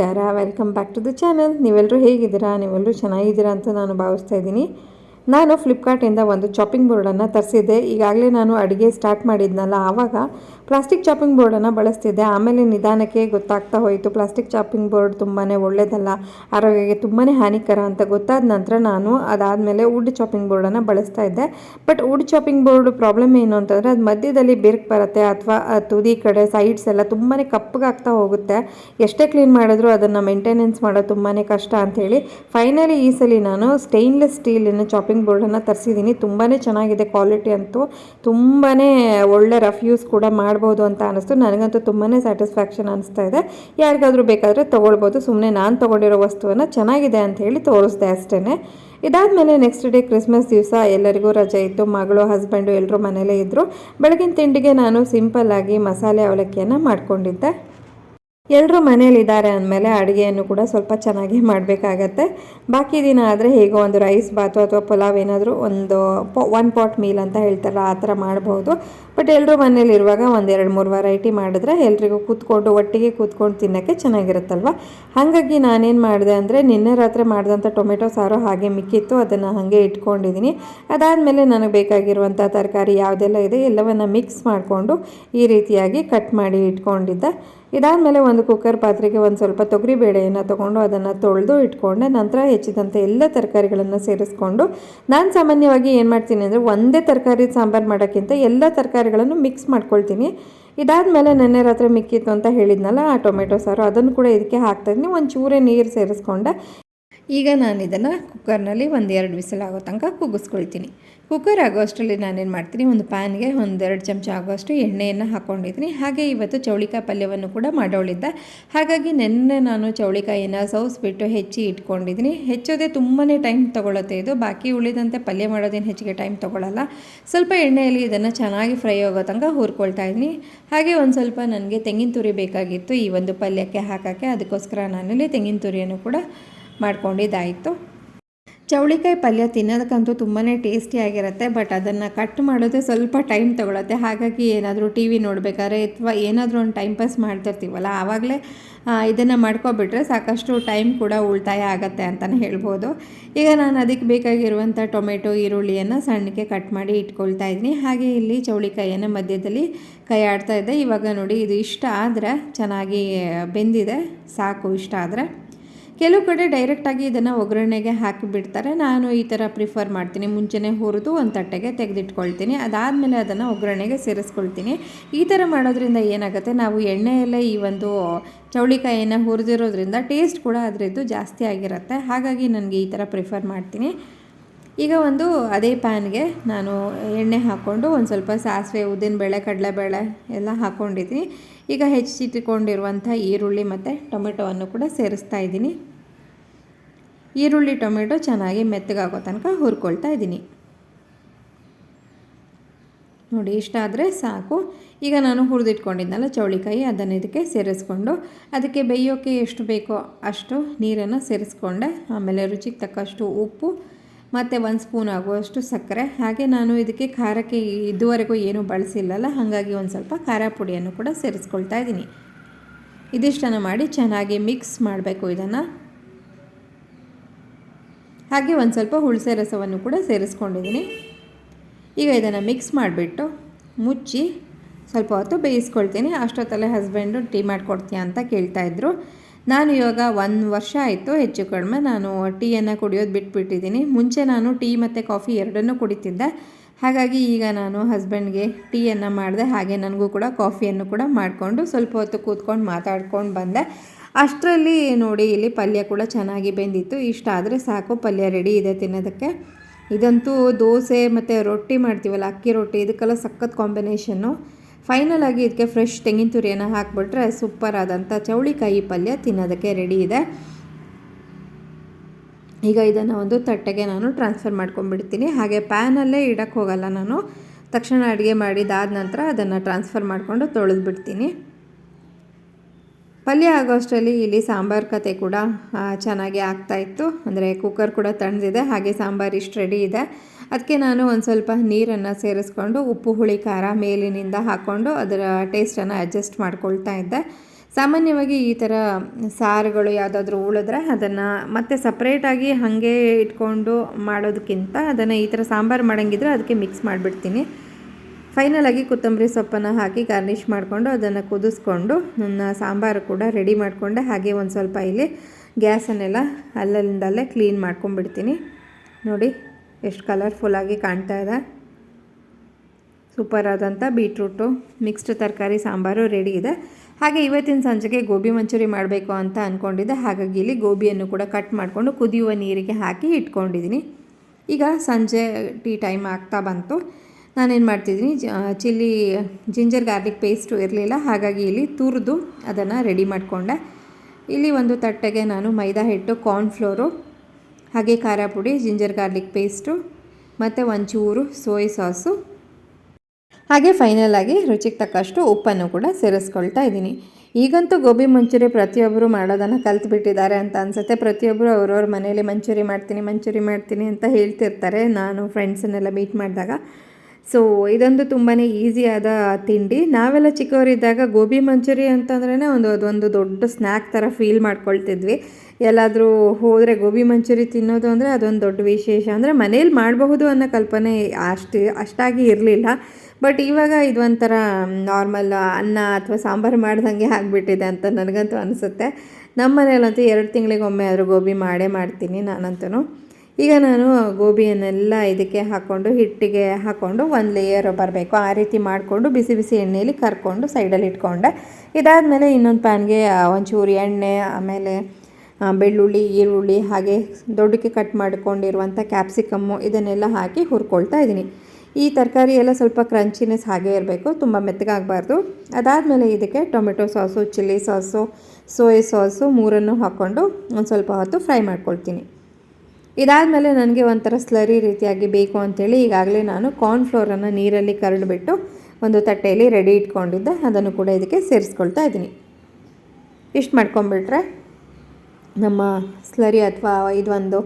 ನಮಸ್ಕಾರ. Welcome back to the channel ನೀವೆಲ್ಲರೂ ಹೇಗಿದ್ದೀರಾ? ನೀವೆಲ್ಲರೂ ಚೆನ್ನಾಗಿದ್ದೀರಾ ಅಂತ ನಾನು ಭಾವಿಸ್ತಾ ಇದ್ದೀನಿ. ನಾನು ಫ್ಲಿಪ್ಕಾರ್ಟಿಂದ ಒಂದು ಚಾಪಿಂಗ್ ಬೋರ್ಡನ್ನು ತರಿಸಿದ್ದೆ. ಈಗಾಗಲೇ ನಾನು ಅಡುಗೆ ಸ್ಟಾರ್ಟ್ ಮಾಡಿದ್ನಲ್ಲ, ಆವಾಗ ಪ್ಲಾಸ್ಟಿಕ್ ಚಾಪಿಂಗ್ ಬೋರ್ಡನ್ನು ಬಳಸ್ತಿದ್ದೆ. ಆಮೇಲೆ ನಿಧಾನಕ್ಕೆ ಗೊತ್ತಾಗ್ತಾ ಹೋಯಿತು ಪ್ಲಾಸ್ಟಿಕ್ ಚಾಪಿಂಗ್ ಬೋರ್ಡ್ ತುಂಬಾ ಒಳ್ಳೆಯದಲ್ಲ ಆರೋಗ್ಯಕ್ಕೆ ತುಂಬಾ ಹಾನಿಕರ ಅಂತ ಗೊತ್ತಾದ ನಂತರ ನಾನು ಅದಾದಮೇಲೆ ವುಡ್ ಚಾಪಿಂಗ್ ಬೋರ್ಡನ್ನು ಬಳಸ್ತಾ ಇದ್ದೆ. But wood chopping board problem ಏನು ಅಂತಂದರೆ, ಅದು ಮಧ್ಯದಲ್ಲಿ ಬಿರ್ಕ್ ಬರುತ್ತೆ ಅಥವಾ ತುದಿ ಕಡೆ ಸೈಡ್ಸ್ ಎಲ್ಲ ತುಂಬಾ ಕಪ್ಪಗಾಗ್ತಾ ಹೋಗುತ್ತೆ. ಎಷ್ಟೇ ಕ್ಲೀನ್ ಮಾಡಿದ್ರೂ ಅದನ್ನು ಮೇಂಟೆನೆನ್ಸ್ ಮಾಡೋದು ತುಂಬಾ ಕಷ್ಟ ಅಂಥೇಳಿ ಫೈನಲಿ ಈ ಸಲ ನಾನು ಸ್ಟೈನ್ಲೆಸ್ ಸ್ಟೀಲಿನ ಚಾಪಿಂಗ್ ಬೋರ್ಡನ್ನು ತರಿಸಿದ್ದೀನಿ ತುಂಬಾ ಚೆನ್ನಾಗಿದೆ ಕ್ವಾಲಿಟಿ ಅಂತೂ. ತುಂಬಾ ಒಳ್ಳೆ ರಫ್ ಯೂಸ್ ಕೂಡ ಮಾಡ್ಬೋದು ಅಂತ ಅನಿಸ್ತು. ನನಗಂತೂ ತುಂಬಾ ಸ್ಯಾಟಿಸ್ಫ್ಯಾಕ್ಷನ್ ಅನಿಸ್ತಾ ಇದೆ. ಯಾರಿಗಾದರೂ ಬೇಕಾದರೆ ತೊಗೊಳ್ಬೋದು. ಸುಮ್ಮನೆ ನಾನು ತೊಗೊಂಡಿರೋ ವಸ್ತುವನ್ನು ಚೆನ್ನಾಗಿದೆ ಅಂತ ಹೇಳಿ ತೋರಿಸ್ದೆ ಅಷ್ಟೇ ಇದಾದಮೇಲೆ ನೆಕ್ಸ್ಟ್ ಡೇ ಕ್ರಿಸ್ಮಸ್ ದಿವಸ ಎಲ್ಲರಿಗೂ ರಜೆ ಇತ್ತು. ಮಗಳು ಹಸ್ಬೆಂಡು ಎಲ್ಲರೂ ಮನೇಲೇ ಇದ್ದರು ಬೆಳಗಿನ ತಿಂಡಿಗೆ ನಾನು ಸಿಂಪಲ್ಲಾಗಿ ಮಸಾಲೆ ಅವಲಕ್ಕಿಯನ್ನು ಮಾಡ್ಕೊಂಡಿದ್ದೆ. ಎಲ್ಲರೂ ಮನೇಲಿದ್ದಾರೆ ಅಂದಮೇಲೆ ಅಡುಗೆಯನ್ನು ಕೂಡ ಸ್ವಲ್ಪ ಚೆನ್ನಾಗಿ ಮಾಡಬೇಕಾಗತ್ತೆ. ಬಾಕಿ ದಿನ ಆದರೆ ಹೇಗೋ ಒಂದು ರೈಸ್ ಬಾತು ಅಥವಾ ಪುಲಾವ್ ಏನಾದರೂ ಒಂದು ಪೊ ಒನ್ ಪಾಟ್ ಮೀಲ್ ಅಂತ ಹೇಳ್ತಾರಲ್ಲ, ಆ ಥರ ಮಾಡ್ಬೋದು. ಬಟ್ ಎಲ್ಲರೂ ಮನೇಲಿರುವಾಗ ಒಂದು ಎರಡು ಮೂರು ವೆರೈಟಿ ಮಾಡಿದ್ರೆ ಎಲ್ರಿಗೂ ಕೂತ್ಕೊಂಡು, ಒಟ್ಟಿಗೆ ಕೂತ್ಕೊಂಡು ತಿನ್ನೋಕ್ಕೆ ಚೆನ್ನಾಗಿರುತ್ತಲ್ವ? ಹಾಗಾಗಿ ನಾನೇನು ಮಾಡಿದೆ ಅಂದರೆ ನಿನ್ನೆ ರಾತ್ರಿ ಮಾಡಿದಂಥ ಟೊಮೆಟೊ ಸಾರು ಹಾಗೆ ಮಿಕ್ಕಿತ್ತು, ಅದನ್ನು ಹಾಗೆ ಇಟ್ಕೊಂಡಿದ್ದೀನಿ. ಅದಾದಮೇಲೆ ನನಗೆ ಬೇಕಾಗಿರುವಂಥ ತರಕಾರಿ ಯಾವುದೆಲ್ಲ ಇದೆ ಎಲ್ಲವನ್ನು ಮಿಕ್ಸ್ ಮಾಡಿಕೊಂಡು ಈ ರೀತಿಯಾಗಿ ಕಟ್ ಮಾಡಿ ಇಟ್ಕೊಂಡಿದ್ದೆ. ಇದಾದಮೇಲೆ ಒಂದು ಕುಕ್ಕರ್ ಪಾತ್ರೆಗೆ ಒಂದು ಸ್ವಲ್ಪ ತೊಗರಿ ಬೇಳೆಯನ್ನು ತೊಗೊಂಡು ಅದನ್ನು ತೊಳೆದು ಇಟ್ಕೊಂಡೆ, ನಂತರ ಹೆಚ್ಚಿದಂಥ ಎಲ್ಲ ತರಕಾರಿಗಳನ್ನು ಸೇರಿಸ್ಕೊಂಡು ನಾನು ಸಾಮಾನ್ಯವಾಗಿ ಏನು ಮಾಡ್ತೀನಿ ಅಂದರೆ ಒಂದೇ ತರಕಾರಿ ಸಾಂಬಾರು ಮಾಡೋಕ್ಕಿಂತ ಎಲ್ಲ ತರಕಾರಿಗಳನ್ನು ಮಿಕ್ಸ್ ಮಾಡ್ಕೊಳ್ತೀನಿ. ಇದಾದಮೇಲೆ ನೆನ್ನೆ ರಾತ್ರಿ ಮಿಕ್ಕಿತ್ತು ಅಂತ ಹೇಳಿದ್ನಲ್ಲ ಆ ಟೊಮೆಟೊ ಸಾರು, ಅದನ್ನು ಕೂಡ ಇದಕ್ಕೆ ಹಾಕ್ತಾಯಿದ್ದೀನಿ ಒಂದು ಚೂರೇ ನೀರು ಸೇರಿಸ್ಕೊಂಡೆ. ಈಗ ನಾನು ಇದನ್ನು ಕುಕ್ಕರ್ನಲ್ಲಿ ಒಂದು ಎರಡು ವಿಸಿಲ್ ಆಗೋ ತನಕ ಕುಗ್ಗಿಸ್ಕೊಳ್ತೀನಿ. ಕುಕ್ಕರ್ ಆಗೋ ಅಷ್ಟರಲ್ಲಿ ನಾನೇನು ಮಾಡ್ತೀನಿ, ಒಂದು ಪ್ಯಾನ್ಗೆ ಒಂದೆರಡು ಚಮಚ ಆಗೋಷ್ಟು ಎಣ್ಣೆಯನ್ನು ಹಾಕ್ಕೊಂಡಿದ್ದೀನಿ ಹಾಗೆ ಇವತ್ತು ಚೌಳಿಕಾಯಿ ಪಲ್ಯವನ್ನು ಕೂಡ ಮಾಡೋಳಿದ್ದೆ. ಹಾಗಾಗಿ ನೆನ್ನೆ ನಾನು ಚೌಳಿಕಾಯಿನ ಸೌಸ್ಬಿಟ್ಟು ಹೆಚ್ಚಿ ಇಟ್ಕೊಂಡಿದ್ದೀನಿ. ಹೆಚ್ಚೋದೇ ತುಂಬಾ ಟೈಮ್ ತೊಗೊಳುತ್ತೆ ಇದು. ಬಾಕಿ ಉಳಿದಂತೆ ಪಲ್ಯ ಮಾಡೋದೇನು ಹೆಚ್ಚಿಗೆ ಟೈಮ್ ತೊಗೊಳ್ಳಲ್ಲ ಸ್ವಲ್ಪ ಎಣ್ಣೆಯಲ್ಲಿ ಇದನ್ನು ಚೆನ್ನಾಗಿ ಫ್ರೈ ಆಗೋ ತನಕ ಹುರ್ಕೊಳ್ತಾ ಇದ್ದೀನಿ. ಹಾಗೆ ಒಂದು ಸ್ವಲ್ಪ ನನಗೆ ತೆಂಗಿನ ತುರಿ ಬೇಕಾಗಿತ್ತು ಈ ಒಂದು ಪಲ್ಯಕ್ಕೆ ಹಾಕೋಕ್ಕೆ. ಅದಕ್ಕೋಸ್ಕರ ನಾನಲ್ಲಿ ತೆಂಗಿನ ತುರಿಯನ್ನು ಕೂಡ ಮಾಡ್ಕೊಂಡಿದ್ದಾಯಿತು. ಚೌಳಿಕಾಯಿ ಪಲ್ಯ ತಿನ್ನೋದಕ್ಕಂತೂ ತುಂಬಾ ಟೇಸ್ಟಿಯಾಗಿರುತ್ತೆ ಬಟ್ ಅದನ್ನು ಕಟ್ ಮಾಡೋದು ಸ್ವಲ್ಪ ಟೈಮ್ ತೊಗೊಳತ್ತೆ. ಹಾಗಾಗಿ ಏನಾದರೂ ಟಿ ವಿ ನೋಡಬೇಕಾದ್ರೆ ಅಥವಾ ಏನಾದರೂ ಒಂದು ಟೈಮ್ ಪಾಸ್ ಮಾಡ್ತಿರ್ತೀವಲ್ಲ, ಆವಾಗಲೇ ಇದನ್ನು ಮಾಡ್ಕೊಬಿಟ್ರೆ ಸಾಕಷ್ಟು ಟೈಮ್ ಕೂಡ ಉಳಿತಾಯ ಆಗುತ್ತೆ ಅಂತಲೇ ಹೇಳ್ಬೋದು. ಈಗ ನಾನು ಅದಕ್ಕೆ ಬೇಕಾಗಿರುವಂಥ ಟೊಮೆಟೊ, ಈರುಳ್ಳಿಯನ್ನು ಸಣ್ಣಕ್ಕೆ ಕಟ್ ಮಾಡಿ ಇಟ್ಕೊಳ್ತಾ ಇದ್ದೀನಿ. ಹಾಗೆ ಇಲ್ಲಿ ಚೌಳಿಕಾಯಿಯನ್ನು ಮಧ್ಯದಲ್ಲಿ ಕೈ ಆಡ್ತಾ ಇದ್ದೆ. ಇವಾಗ ನೋಡಿ, ಇದು ಇಷ್ಟ ಆದರೆ, ಚೆನ್ನಾಗಿ ಬೆಂದಿದೆ. ಸಾಕು, ಇಷ್ಟ ಆದರೆ. ಕೆಲವು ಕಡೆ ಡೈರೆಕ್ಟಾಗಿ ಇದನ್ನು ಒಗ್ಗರಣೆಗೆ ಹಾಕಿಬಿಡ್ತಾರೆ ನಾನು ಈ ಥರ ಪ್ರಿಫರ್ ಮಾಡ್ತೀನಿ. ಮುಂಚೆನೇ ಹುರಿದು ಒಂದು ತಟ್ಟೆಗೆ ತೆಗೆದಿಟ್ಕೊಳ್ತೀನಿ. ಅದಾದಮೇಲೆ ಅದನ್ನು ಒಗ್ಗರಣೆಗೆ ಸೇರಿಸ್ಕೊಳ್ತೀನಿ. ಈ ಥರ ಮಾಡೋದ್ರಿಂದ ಏನಾಗುತ್ತೆ? ನಾವು ಎಣ್ಣೆಯಲ್ಲೇ ಈ ಒಂದು ಚೌಳಿಕಾಯಿಯನ್ನು ಹುರಿದಿರೋದ್ರಿಂದ ಟೇಸ್ಟ್ ಕೂಡ ಅದರದ್ದು ಜಾಸ್ತಿ ಆಗಿರುತ್ತೆ. ಹಾಗಾಗಿ ನನಗೆ ಈ ಥರ ಪ್ರಿಫರ್ ಮಾಡ್ತೀನಿ. ಈಗ ಒಂದು ಅದೇ ಪ್ಯಾನ್ಗೆ ನಾನು ಎಣ್ಣೆ ಹಾಕ್ಕೊಂಡು ಒಂದು ಸ್ವಲ್ಪ ಸಾಸಿವೆ ಉದ್ದಿನಬೇಳೆ ಕಡಲೆಬೇಳೆ ಎಲ್ಲ ಹಾಕ್ಕೊಂಡಿದ್ದೀನಿ ಈಗ ಹೆಚ್ಚಿಟ್ಟುಕೊಂಡಿರುವಂಥ ಈರುಳ್ಳಿ ಮತ್ತು ಟೊಮೆಟೊವನ್ನು ಕೂಡ ಸೇರಿಸ್ತಾ ಇದ್ದೀನಿ. ಈರುಳ್ಳಿ, ಟೊಮೆಟೊ ಚೆನ್ನಾಗಿ ಮೆತ್ತಗಾಗೋ ತನಕ ಹುರ್ಕೊಳ್ತಾ ಇದ್ದೀನಿ. ನೋಡಿ, ಇಷ್ಟ ಆದರೆ ಸಾಕು. ಈಗ ನಾನು ಹುರಿದಿಟ್ಕೊಂಡಿದ್ದೆನಲ್ಲ ಚೌಳಿಕಾಯಿ, ಅದನ್ನು ಇದಕ್ಕೆ ಸೇರಿಸ್ಕೊಂಡು ಅದಕ್ಕೆ ಬೇಯೋಕ್ಕೆ ಎಷ್ಟು ಬೇಕೋ ಅಷ್ಟು ನೀರನ್ನು ಸೇರಿಸ್ಕೊಂಡೆ. ಆಮೇಲೆ ರುಚಿಗೆ ತಕ್ಕಷ್ಟು ಉಪ್ಪು, ಮತ್ತು ಒಂದು ಸ್ಪೂನ್ ಆಗುವಷ್ಟು ಸಕ್ಕರೆ. ಹಾಗೆ ನಾನು ಇದಕ್ಕೆ ಖಾರಕ್ಕೆ ಇದುವರೆಗೂ ಏನೂ ಬಳಸಿಲ್ಲಲ್ಲ, ಹಾಗಾಗಿ ಒಂದು ಸ್ವಲ್ಪ ಖಾರ ಪುಡಿಯನ್ನು ಕೂಡ ಸೇರಿಸ್ಕೊಳ್ತಾ ಇದ್ದೀನಿ. ಇದಿಷ್ಟನ್ನು ಮಾಡಿ ಚೆನ್ನಾಗಿ ಮಿಕ್ಸ್ ಮಾಡಬೇಕು ಇದನ್ನು. ಹಾಗೆ ಒಂದು ಸ್ವಲ್ಪ ಹುಳಸೆ ರಸವನ್ನು ಕೂಡ ಸೇರಿಸ್ಕೊಂಡಿದ್ದೀನಿ. ಈಗ ಇದನ್ನು ಮಿಕ್ಸ್ ಮಾಡಿಬಿಟ್ಟು ಮುಚ್ಚಿ ಸ್ವಲ್ಪ ಹೊತ್ತು ಬೇಯಿಸ್ಕೊಳ್ತೀನಿ. ಅಷ್ಟೊತ್ತಲ್ಲೇ ಹಸ್ಬೆಂಡು ಟೀ ಮಾಡಿಕೊಡ್ತೀಯಾ ಅಂತ ಕೇಳ್ತಾಯಿದ್ರು ನಾನು ಇವಾಗ ಒಂದು ವರ್ಷ ಆಯಿತು, ಹೆಚ್ಚು ಕಡಿಮೆ ನಾನು ಟೀಯನ್ನು ಕುಡಿಯೋದು ಬಿಟ್ಬಿಟ್ಟಿದ್ದೀನಿ. ಮುಂಚೆ ನಾನು ಟೀ ಮತ್ತು ಕಾಫಿ ಎರಡನ್ನೂ ಕುಡಿತಿದ್ದೆ. ಹಾಗಾಗಿ ಈಗ ನಾನು ಹಸ್ಬೆಂಡ್ಗೆ ಟೀಯನ್ನು ಮಾಡಿದೆ, ಹಾಗೆ ನನಗೂ ಕೂಡ ಕಾಫಿಯನ್ನು ಕೂಡ ಮಾಡಿಕೊಂಡು ಸ್ವಲ್ಪ ಹೊತ್ತು ಕೂತ್ಕೊಂಡು ಮಾತಾಡ್ಕೊಂಡು ಬಂದೆ. ಅಷ್ಟರಲ್ಲಿ ನೋಡಿ, ಇಲ್ಲಿ ಪಲ್ಯ ಕೂಡ ಚೆನ್ನಾಗಿ ಬೆಂದಿತ್ತು. ಇಷ್ಟ ಆದರೆ ಸಾಕು, ಪಲ್ಯ ರೆಡಿ ಇದೆ ತಿನ್ನೋದಕ್ಕೆ. ಇದಂತೂ ದೋಸೆ ಮತ್ತು ರೊಟ್ಟಿ ಮಾಡ್ತೀವಲ್ಲ, ಅಕ್ಕಿ ರೊಟ್ಟಿ, ಇದಕ್ಕೆಲ್ಲ ಸಖತ್ ಕಾಂಬಿನೇಷನ್ನು ಫೈನಲ್ ಆಗಿ ಇದಕ್ಕೆ ಫ್ರೆಶ್ ತೆಂಗಿನ ತುರಿಯನ್ನು ಹಾಕಿಬಿಟ್ರೆ ಸೂಪರ್ ಆದಂಥ ಚೌಳಿಕಾಯಿ ಪಲ್ಯ ತಿನ್ನೋದಕ್ಕೆ ರೆಡಿ ಇದೆ. ಈಗ ಇದನ್ನು ಒಂದು ತಟ್ಟೆಗೆ ನಾನು ಟ್ರಾನ್ಸ್ಫರ್ ಮಾಡ್ಕೊಂಡ್ಬಿಡ್ತೀನಿ. ಹಾಗೆ ಪ್ಯಾನಲ್ಲೇ ಇಡೋಕ್ಕೆ ಹೋಗಲ್ಲ ನಾನು. ತಕ್ಷಣ ಅಡುಗೆ ಮಾಡಿದಾದ ನಂತರ ಅದನ್ನು ಟ್ರಾನ್ಸ್ಫರ್ ಮಾಡಿಕೊಂಡು ತೊಳೆದ್ಬಿಡ್ತೀನಿ. ಪಲ್ಯ ಆಗೋಷ್ಟರಲ್ಲಿ ಇಲ್ಲಿ ಸಾಂಬಾರು ಕತೆ ಕೂಡ ಚೆನ್ನಾಗಿ ಆಗ್ತಾಯಿತ್ತು ಅಂದರೆ ಕುಕ್ಕರ್ ಕೂಡ ತಣ್ಣದಿದೆ ಹಾಗೆ ಸಾಂಬಾರು ಇಷ್ಟು ರೆಡಿ ಇದೆ. ಅದಕ್ಕೆ ನಾನು ಒಂದು ಸ್ವಲ್ಪ ನೀರನ್ನು ಸೇರಿಸ್ಕೊಂಡು ಉಪ್ಪು, ಹುಳಿ, ಖಾರ ಮೇಲಿನಿಂದ ಹಾಕ್ಕೊಂಡು ಅದರ ಟೇಸ್ಟನ್ನು ಅಡ್ಜಸ್ಟ್ ಮಾಡ್ಕೊಳ್ತಾ ಇದ್ದೆ. ಸಾಮಾನ್ಯವಾಗಿ ಈ ಥರ ಸಾರುಗಳು ಯಾವುದಾದ್ರೂ ಉಳಿದ್ರೆ ಅದನ್ನು ಮತ್ತೆ ಸಪ್ರೇಟಾಗಿ ಹಾಗೆ ಇಟ್ಕೊಂಡು ಮಾಡೋದಕ್ಕಿಂತ ಅದನ್ನು ಈ ಥರ ಸಾಂಬಾರು ಮಾಡೋಂಗಿದ್ರೆ ಅದಕ್ಕೆ ಮಿಕ್ಸ್ ಮಾಡಿಬಿಡ್ತೀನಿ. ಫೈನಲಾಗಿ ಕೊತ್ತಂಬರಿ ಸೊಪ್ಪನ್ನು ಹಾಕಿ ಗಾರ್ನಿಷ್ ಮಾಡಿಕೊಂಡು ಅದನ್ನು ಕುದಿಸ್ಕೊಂಡು ನನ್ನ ಸಾಂಬಾರು ಕೂಡ ರೆಡಿ ಮಾಡಿಕೊಂಡೆ. ಹಾಗೆ ಒಂದು ಸ್ವಲ್ಪ ಇಲ್ಲಿ ಗ್ಯಾಸನ್ನೆಲ್ಲ ಅಲ್ಲಲ್ಲಿಂದಲ್ಲೇ ಕ್ಲೀನ್ ಮಾಡ್ಕೊಂಡ್ಬಿಡ್ತೀನಿ. ನೋಡಿ, ಎಷ್ಟು ಕಲರ್ಫುಲ್ಲಾಗಿ ಕಾಣ್ತಾ ಇದೆ. ಸೂಪರ್ ಆದಂಥ ಬೀಟ್ರೂಟು ಮಿಕ್ಸ್ಡ್ ತರಕಾರಿ, ಸಾಂಬಾರು ರೆಡಿ ಇದೆ. ಹಾಗೆ ಇವತ್ತಿನ ಸಂಜೆಗೆ ಗೋಬಿ ಮಂಚೂರಿ ಮಾಡಬೇಕು ಅಂತ ಅಂದ್ಕೊಂಡಿದ್ದೆ ಹಾಗಾಗಿ ಇಲ್ಲಿ ಗೋಬಿಯನ್ನು ಕೂಡ ಕಟ್ ಮಾಡಿಕೊಂಡು ಕುದಿಯುವ ನೀರಿಗೆ ಹಾಕಿ ಇಟ್ಕೊಂಡಿದ್ದೀನಿ. ಈಗ ಸಂಜೆ ಟೀ ಟೈಮ್ ಆಗ್ತಾ ಬಂತು. ನಾನೇನು ಮಾಡ್ತಿದ್ದೀನಿ ಚಿಲ್ಲಿ, ಜಿಂಜರ್ ಗಾರ್ಲಿಕ್ ಪೇಸ್ಟು ಇರಲಿಲ್ಲ, ಹಾಗಾಗಿ ಇಲ್ಲಿ ತುರಿದು ಅದನ್ನು ರೆಡಿ ಮಾಡಿಕೊಂಡೆ. ಇಲ್ಲಿ ಒಂದು ತಟ್ಟೆಗೆ ನಾನು ಮೈದಾ ಹಿಟ್ಟು ಕಾರ್ನ್ಫ್ಲೋರು ಹಾಗೆ ಖಾರ ಪುಡಿ, ಜಿಂಜರ್ ಗಾರ್ಲಿಕ್ ಪೇಸ್ಟು, ಮತ್ತು ಒಂಚೂರು ಸೋಯ್ ಸಾಸು. ಹಾಗೆ ಫೈನಲ್ ಆಗಿ ರುಚಿಗೆ ತಕ್ಕಷ್ಟು ಉಪ್ಪನ್ನು ಕೂಡ ಸೇರಿಸ್ಕೊಳ್ತಾ ಇದ್ದೀನಿ. ಈಗಂತೂ ಗೋಬಿ ಮಂಚೂರಿ ಪ್ರತಿಯೊಬ್ಬರು ಮಾಡೋದನ್ನು ಕಲ್ತ್ಬಿಟ್ಟಿದ್ದಾರೆ ಅಂತ ಅನಿಸುತ್ತೆ. ಪ್ರತಿಯೊಬ್ಬರು ಅವ್ರವ್ರ ಮನೇಲಿ ಮಂಚೂರಿ ಮಾಡ್ತೀನಿ ಮಂಚೂರಿ ಮಾಡ್ತೀನಿ ಅಂತ ಹೇಳ್ತಿರ್ತಾರೆ. ನಾನು ಫ್ರೆಂಡ್ಸನ್ನೆಲ್ಲ ಮೀಟ್ ಮಾಡಿದಾಗ ಸೊ ಇದೊಂದು ತುಂಬಾ ಈಸಿಯಾದ ತಿಂಡಿ. ನಾವೆಲ್ಲ ಚಿಕ್ಕವರಿದ್ದಾಗ ಗೋಬಿ ಮಂಚೂರಿ ಅಂತಂದ್ರೇ ಒಂದು, ಅದೊಂದು ದೊಡ್ಡ ಸ್ನ್ಯಾಕ್ ಥರ ಫೀಲ್ ಮಾಡ್ಕೊಳ್ತಿದ್ವಿ. ಎಲ್ಲಾದರೂ ಹೋದರೆ ಗೋಬಿ ಮಂಚೂರಿ ತಿನ್ನೋದು ಅಂದರೆ ಅದೊಂದು ದೊಡ್ಡ ವಿಶೇಷ. ಅಂದರೆ ಮನೇಲಿ ಮಾಡಬಹುದು ಅನ್ನೋ ಕಲ್ಪನೆ ಅಷ್ಟು, ಅಷ್ಟಾಗಿ ಇರಲಿಲ್ಲ. ಬಟ್ ಇವಾಗ ಇದೊಂಥರ ನಾರ್ಮಲ್ ಅನ್ನ ಅಥವಾ ಸಾಂಬಾರು ಮಾಡ್ದಂಗೆ ಆಗಿಬಿಟ್ಟಿದೆ ಅಂತ ನನಗಂತೂ ಅನಿಸುತ್ತೆ. ನಮ್ಮ ಮನೇಲಂತೂ ಎರಡು ತಿಂಗಳಿಗೊಮ್ಮೆ ಆದರೂ ಗೋಬಿ ಮಾಡೇ ಮಾಡ್ತೀನಿ ನಾನಂತೂ ಈಗ ನಾನು ಗೋಬಿಯನ್ನೆಲ್ಲ ಇದಕ್ಕೆ ಹಾಕ್ಕೊಂಡು ಹಿಟ್ಟಿಗೆ ಹಾಕ್ಕೊಂಡು ಒಂದು ಲೇಯರ್ ಬರಬೇಕು. ಆ ರೀತಿ ಮಾಡಿಕೊಂಡು ಬಿಸಿ ಬಿಸಿ ಎಣ್ಣೆಯಲ್ಲಿ ಕರ್ಕೊಂಡು ಸೈಡಲ್ಲಿ ಇಟ್ಕೊಂಡೆ. ಇದಾದಮೇಲೆ ಇನ್ನೊಂದು ಪ್ಯಾನ್ಗೆ ಒಂಚೂರು ಎಣ್ಣೆ, ಆಮೇಲೆ ಬೆಳ್ಳುಳ್ಳಿ, ಈರುಳ್ಳಿ ಹಾಗೆ ದೊಡ್ಡಕ್ಕೆ ಕಟ್ ಮಾಡಿಕೊಂಡಿರುವಂಥ ಕ್ಯಾಪ್ಸಿಕಮ್ಮು ಇದನ್ನೆಲ್ಲ ಹಾಕಿ ಹುರ್ಕೊಳ್ತಾ ಇದ್ದೀನಿ. ಈ ತರಕಾರಿ ಎಲ್ಲ ಸ್ವಲ್ಪ ಕ್ರಂಚಿನೆಸ್ ಹಾಗೆ ಇರಬೇಕು, ತುಂಬ ಮೆತ್ತಗಾಗಬಾರ್ದು. ಅದಾದಮೇಲೆ ಇದಕ್ಕೆ tomato sauce, chilli sauce, soya sauce ಮೂರನ್ನು ಹಾಕ್ಕೊಂಡು ಒಂದು ಸ್ವಲ್ಪ ಹೊತ್ತು ಫ್ರೈ ಮಾಡ್ಕೊಳ್ತೀನಿ. ಇದಾದಮೇಲೆ ನನಗೆ ಒಂಥರ ಸ್ಲರಿ ರೀತಿಯಾಗಿ ಬೇಕು ಅಂಥೇಳಿ ಈಗಾಗಲೇ ನಾನು ಕಾರ್ನ್ಫ್ಲೋರನ್ನು ನೀರಲ್ಲಿ ಕರಡಿಬಿಟ್ಟು ಒಂದು ತಟ್ಟೆಯಲ್ಲಿ ರೆಡಿ ಇಟ್ಕೊಂಡಿದ್ದೆ. ಅದನ್ನು ಕೂಡ ಇದಕ್ಕೆ ಸೇರಿಸ್ಕೊಳ್ತಾ ಇದ್ದೀನಿ. ಇಷ್ಟು ಮಾಡ್ಕೊಂಬಿಟ್ರೆ ನಮ್ಮ ಸ್ಲರಿ ಅಥವಾ ಇದೊಂದು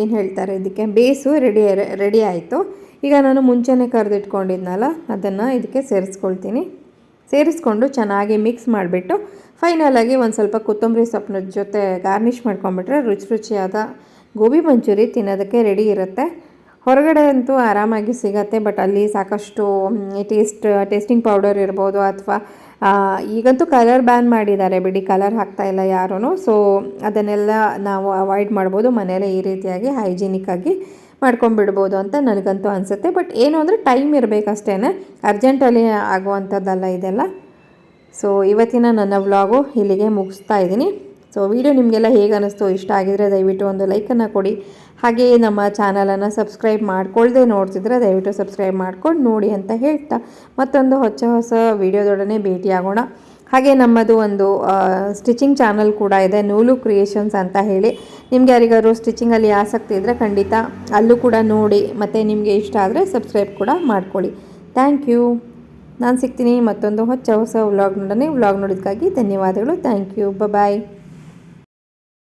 ಏನು ಹೇಳ್ತಾರೆ ಇದಕ್ಕೆ, ಬೇಸು ರೆಡಿ ರೆಡಿ ಆಯಿತು. ಈಗ ನಾನು ಮುಂಚೆನೇ ಕರೆದಿಟ್ಕೊಂಡಿದ್ನಲ್ಲ, ಅದನ್ನು ಇದಕ್ಕೆ ಸೇರಿಸ್ಕೊಳ್ತೀನಿ. ಸೇರಿಸ್ಕೊಂಡು ಚೆನ್ನಾಗಿ ಮಿಕ್ಸ್ ಮಾಡಿಬಿಟ್ಟು ಫೈನಲಾಗಿ ಒಂದು ಸ್ವಲ್ಪ ಕೊತ್ತಂಬರಿ ಸೊಪ್ಪಿನ ಜೊತೆ ಗಾರ್ನಿಷ್ ಮಾಡ್ಕೊಂಬಿಟ್ರೆ ರುಚಿ ರುಚಿಯಾದ ಗೋಬಿ ಮಂಚೂರಿ ತಿನ್ನೋದಕ್ಕೆ ರೆಡಿ ಇರುತ್ತೆ. ಹೊರಗಡೆ ಅಂತೂ ಆರಾಮಾಗಿ ಸಿಗತ್ತೆ ಬಟ್ ಅಲ್ಲಿ ಸಾಕಷ್ಟು ಟೇಸ್ಟ್ ಟೇಸ್ಟಿಂಗ್ ಪೌಡರ್ ಇರ್ಬೋದು ಅಥವಾ ಈಗಂತೂ ಕಲರ್ ಬ್ಯಾನ್ ಮಾಡಿದ್ದಾರೆ. ಬಿಡಿ ಕಲರ್ ಹಾಕ್ತಾ ಇಲ್ಲ ಯಾರೂ ಸೊ ಅದನ್ನೆಲ್ಲ ನಾವು ಅವಾಯ್ಡ್ ಮಾಡ್ಬೋದು. ಮನೆಯಲ್ಲೇ ಈ ರೀತಿಯಾಗಿ ಹೈಜಿನಿಕ್ಕಾಗಿ ಮಾಡ್ಕೊಂಡ್ಬಿಡ್ಬೋದು ಅಂತ ನನಗಂತೂ ಅನಿಸುತ್ತೆ. ಬಟ್ ಏನು ಅಂದರೆ ಟೈಮ್ ಇರಬೇಕಷ್ಟೇ ಅರ್ಜೆಂಟಲ್ಲಿ ಆಗುವಂಥದ್ದಲ್ಲ ಇದೆಲ್ಲ. ಸೊ ಇವತ್ತಿನ ನನ್ನ ವ್ಲಾಗು ಇಲ್ಲಿಗೆ ಮುಗಿಸ್ತಾ ಇದ್ದೀನಿ. ಸೊ ವಿಡಿಯೋ ನಿಮಗೆಲ್ಲ ಹೇಗೆ ಅನ್ನಿಸ್ತು ಇಷ್ಟ ಆಗಿದರೆ ದಯವಿಟ್ಟು ಒಂದು ಲೈಕನ್ನು ಕೊಡಿ. ಹಾಗೆಯೇ ನಮ್ಮ ಚಾನಲನ್ನು ಸಬ್ಸ್ಕ್ರೈಬ್ ಮಾಡ್ಕೊಳ್ಳದೆ ನೋಡ್ತಿದ್ರೆ ದಯವಿಟ್ಟು ಸಬ್ಸ್ಕ್ರೈಬ್ ಮಾಡ್ಕೊಂಡು ನೋಡಿ ಅಂತ ಹೇಳ್ತಾ ಮತ್ತೊಂದು ಹೊಸ ಹೊಸ ವೀಡಿಯೋದೊಡನೆ ಭೇಟಿಯಾಗೋಣ. ಹಾಗೆ ನಮ್ಮದು ಒಂದು ಸ್ಟಿಚಿಂಗ್ ಚಾನಲ್ ಕೂಡ ಇದೆ, ನೂಲು ಕ್ರಿಯೇಷನ್ಸ್ ಅಂತ ಹೇಳಿ. ನಿಮ್ಗೆ ಯಾರಿಗಾದ್ರು ಸ್ಟಿಚಿಂಗಲ್ಲಿ ಆಸಕ್ತಿ ಇದ್ದರೆ ಖಂಡಿತ ಅಲ್ಲೂ ಕೂಡ ನೋಡಿ, ಮತ್ತು ನಿಮಗೆ ಇಷ್ಟ ಆದರೆ ಸಬ್ಸ್ಕ್ರೈಬ್ ಕೂಡ ಮಾಡ್ಕೊಳ್ಳಿ. ಥ್ಯಾಂಕ್ ಯು ನಾನು ಸಿಗ್ತೀನಿ ಮತ್ತೊಂದು ಹೊಸ ಹೊಸ ವ್ಲಾಗ್ ನೋಡೋಣ ವ್ಲಾಗ್ ನೋಡೋದಕ್ಕಾಗಿ ಧನ್ಯವಾದಗಳು. Thank you bye